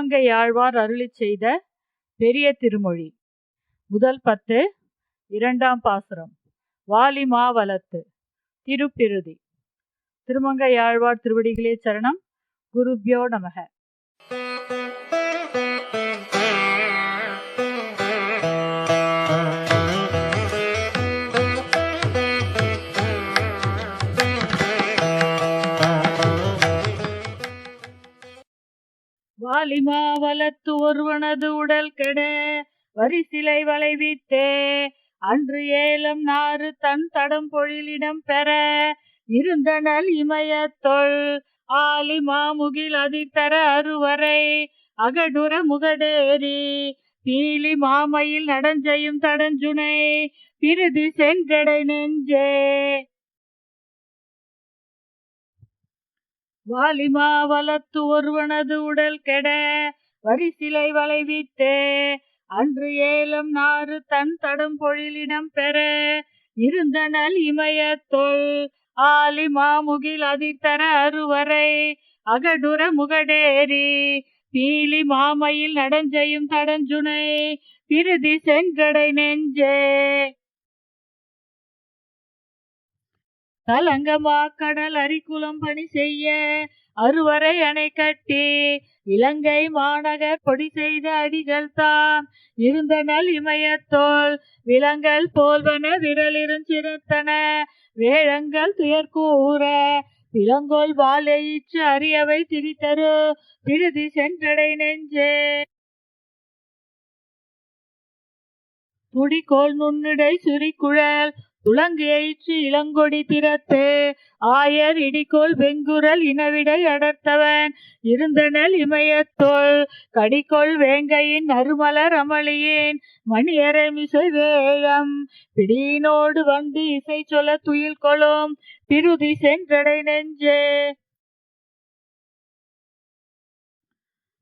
திருமங்கை ஆழ்வார் அருளி செய்த பெரிய திருமொழி. முதல் பத்து இரண்டாம் பாசுரம். வாலி மாவலத்து. திருப்பிருதி. திருமங்கை ஆழ்வார் திருவடிகளே சரணம். குருப்யோ நமக. வாலிமா வலத்து ஒருவனது உடல் கெட வரிசிலை வளைவித்தே அன்று ஏலம் நாறு தன் தடம் பொழிலிடம் பெற இருந்தனல் இமயத்தொள் ஆலி மாமுகில் அதிர்த்தர அருவரை அகடுற முகடேரி பீலி மாமையில் நடஞ்செய்யும் தடஞ்சுனை பிரிதி சென்றடை நெஞ்சே. வாலிமா வலத்து ஒருவனது உடல் கெட வரிசிலை வளைவித்தே. அன்று ஏலம் நாறு தன் தடும் பொழிலிடம் பெற இருந்தனல் இமயத்தொல் ஆலி மாமுகில் அதித்தர அருவரை அகடுர முகடேரி பீலி மாமையில் நடஞ்செய்யும் தடஞ்சுனை பிரிதி செங்கடை நெஞ்சே. கலங்கமா கடல் அரிக்குளம் பணி செய்ய அறுவரை அணை கட்டி இலங்கை மாநகர் பொடி செய்த அடிகள் தாம். இருந்தனல் இமயத்தோல் விலங்கல் போல்வன விரலிருஞ்சிறத்தன வேழங்கள் துயர்கூற விலங்கோல் வாழையிற்று அரியவை திரித்தரு. திருதி சென்றடை நெஞ்சே. துடிக்கோள் நுண்ணிடை சுரிக்குழல் துளங்கு எயிற்று இளங்கொடி திறத்து ஆயர் இடிக்கோல் வெங்குரல் இனவிடை அடர்த்தவன். இருந்தனல் இமயத்தோள் கடிக்கொள் வேங்கையின் நறுமலர் அமளியின். மணியரமிசை வேழம் பிடியினோடு வந்து இசை சொல்ல துயில் கொளும். திருதி சென்றடை நெஞ்சே.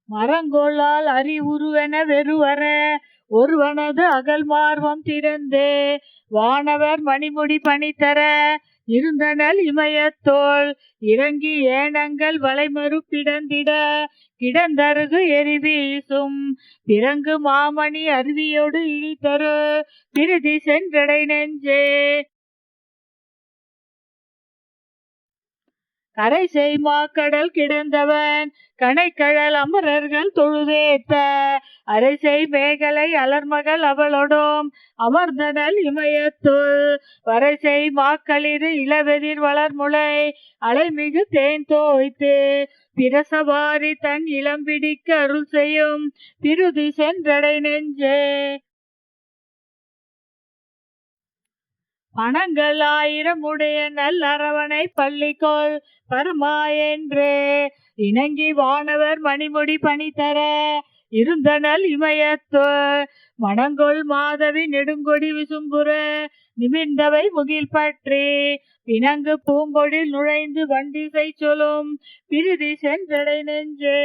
மரங்கோளால் அறிவுருவென வெறுவர ஒருவனது அகல் மார்வம் திறந்தே வானவர் மணிமுடி பணித்தர இருந்தனல் இமயத்தோல் இறங்கி ஏனங்கள் வளைமறு பிடந்திட கிடந்தருகு எரிவீசும் பிறங்கு மாமணி அருவியோடு இழித்தரு திருதி சென்றடை நெஞ்சே. கரை செய்மா கடல் கிடந்தவன். கணைக்கழல் அமரர்கள் தொழுதேத்த. அரைசை மேகலை அலர்மகள் அவளொடும். அமர்ந்தனல் இமயத்துள். வரைசை மாக்களிரு இளவெதிர் வளர்முளை. அலைமிகு தேன் தோய்த்து. பிரசவாரி தன் இளம்பிடிக்கு அருள் செய்யும். திருதி சென்றடை நெஞ்சே. பணங்கள் ஆயிரம் உடைய நல் பள்ளிக்கோள் பரமா என்றே. இணங்கி வானவர் மணிமுடி பணித்தர இருந்தனல் இமயத்து. மணங்கொள் மாதவி நெடுங்கொடி விசும்புற நிமிர்ந்தவை முகில் பற்றி. பிணங்கு பூம்பொழில் நுழைந்து வண்டிசை சொல்லும் பிரிதி சென்றடை நெஞ்சே.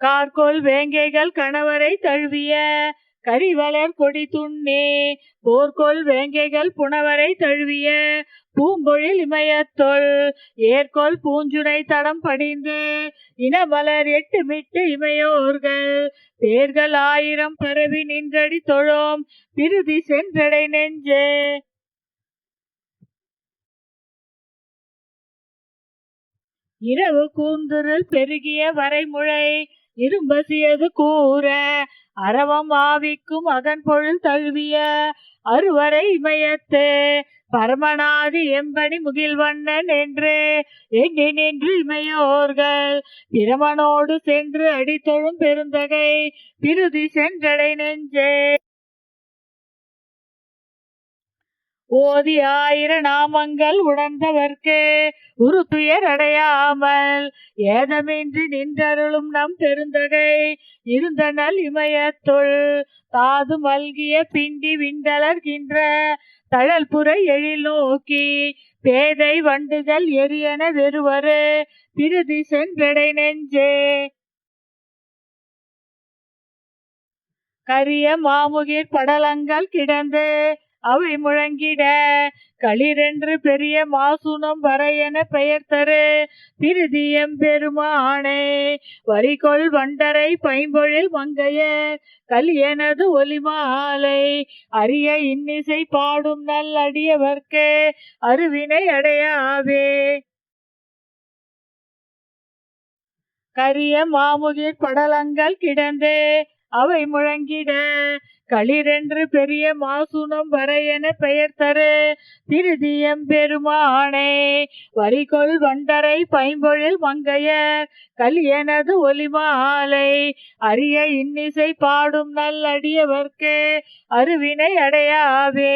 கார்கோல் வேங்கைகள் கணவரை தழுவிய கரிவளர் கொடி துண்ணே போர்க்கோள் வேங்கைகள் புனவரை தழுவிய பூம்பொழில் இமயத்தொல் ஏர்கோள் பூஞ்சுனை தடம் படிந்து இனமலர் எட்டு மிட்டு இமையோர்கள் பேர்கள் ஆயிரம் பரவி நின்றடி தொழும் பிரிதி சென்றடை நெஞ்சே. இரவு கூந்துருள் பெருகிய வரைமுறை இரும்பசியது கூற அரவம் ஆவிக்கும் அகன் பொருள் தழுவிய அறுவரை மயத்து. பரமநாதி எம்பனி முகில்வண்ணன் என்று. எங்கே நின்று இமையோர்கள் பிரமனோடு சென்று அடித்தொழும் பெருந்தகை. பிருதி சென்றடை நெஞ்சே. ஓதி ஆயிர நாமங்கள் உணர்ந்தவர்க்கு உரு துயர் அடையாமல். ஏதமின்றி நின்றருளும் நம் பெருந்தகை இருந்தனல் இமயத்துள் தாது மல்கிய பிண்டி விண்டலர்கின்ற தழல் புரை எழில் நோக்கி பேதை வண்டுகள் எரியன வெறுவரு பிரிதி சென்றடை நெஞ்சே. கரிய மாமுகிர் படலங்கள் கிடந்து அவை முழங்கிட. களிரென்று பெரிய மாசுனம் வரையென பெயர் தரு. திருதியம் பெருமானே வரிகொள் வண்டரை பைம்பொழில் மங்கையர். கலியனது ஒலிமாலை அரிய இன்னிசை பாடும் நல்லடியவர்க்கே அருவினை அடையாவே. கரிய மாமுகிர் படலங்கள் கிடந்து அவை முழங்கிட களிரென்று பெரிய மாசுணம் வரையென பெயர் தரு திருதியம் பெருமானே வரிகொள் வண்டரை பைம்பொழில் மங்கையர் கலியனது ஒலிமாலை அரிய இன்னிசை பாடும் நல்லடியவர்க்கு அருவினை அடையாவே.